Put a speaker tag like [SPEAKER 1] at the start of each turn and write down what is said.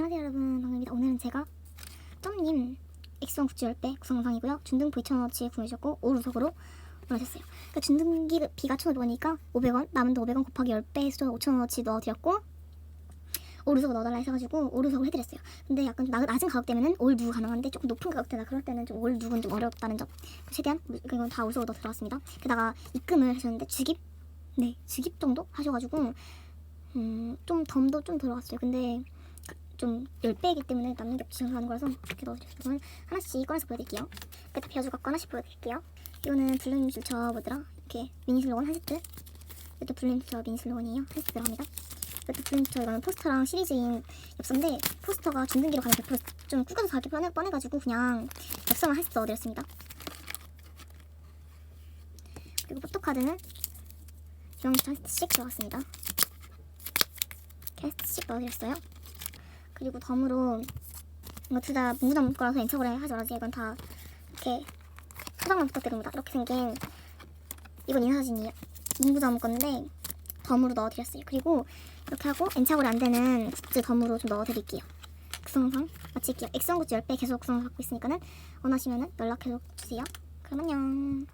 [SPEAKER 1] 안녕하세요 여러분. 반갑습니다. 오늘은 제가 점님 X1 굿즈 10배 구성 영상이고요. 준등포 2,000원어치 구매하셨고 오르석으로 보내셨어요. 그러니까 준등기 비가 1,500원이니까 500원 남은 돈 500원 곱하기 10배 해서 5,000원어치 넣어드렸고 오르석 넣어달라 해가지고 오르석을 해드렸어요. 근데 약간 나- 낮은 가격 되면은 올 누구 가능한데 조금 높은 가격대나 그럴 때는 좀 올 누군 좀 어렵다는 점. 최대한 이건 다 오르석으로 넣어 들어갔습니다. 게다가 입금을 하셨는데 주깁 네 주깁 정도 하셔가지고 음, 좀 덤도 좀 들어갔어요. 근데 좀 10배이기 때문에 남는 게 없이 하는 거라서 이렇게. 저는 하나씩 꺼내서 보여드릴게요. 이렇게 다 비워주고 하나씩 보여드릴게요. 이거는 블루님 줄저 뭐더라? 이렇게 미니 슬로건 한 세트. 이것도 블루님 줄저 미니 슬로건이에요. 한 세트 들어갑니다. 이것도 블루님 줄저 이거는 포스터랑 시리즈인 엽서인데 포스터가 중등기로 가면 100%좀 꾸겨서 가기 뻔해, 뻔해가지고 그냥 엽서만 한 세트 넣어드렸습니다. 그리고 포토카드는 이런 한 세트씩 들어갔습니다. 이렇게 한 세트씩 넣어드렸어요. 그리고 덤으로 이거 둘다 문구점 거라서 엔처그램 하지 말아주세요. 이건 다 이렇게 포장만 부탁드립니다. 이렇게 생긴 이건 인사진이에요. 문구점 건데 덤으로 넣어드렸어요. 그리고 이렇게 하고 엔착으로 안 되는 굿즈 덤으로 좀 넣어드릴게요. 구성상 마칠게요. 액션 굿즈 10배 계속 구성 갖고 있으니까는 원하시면은 연락해서 주세요. 그럼 안녕.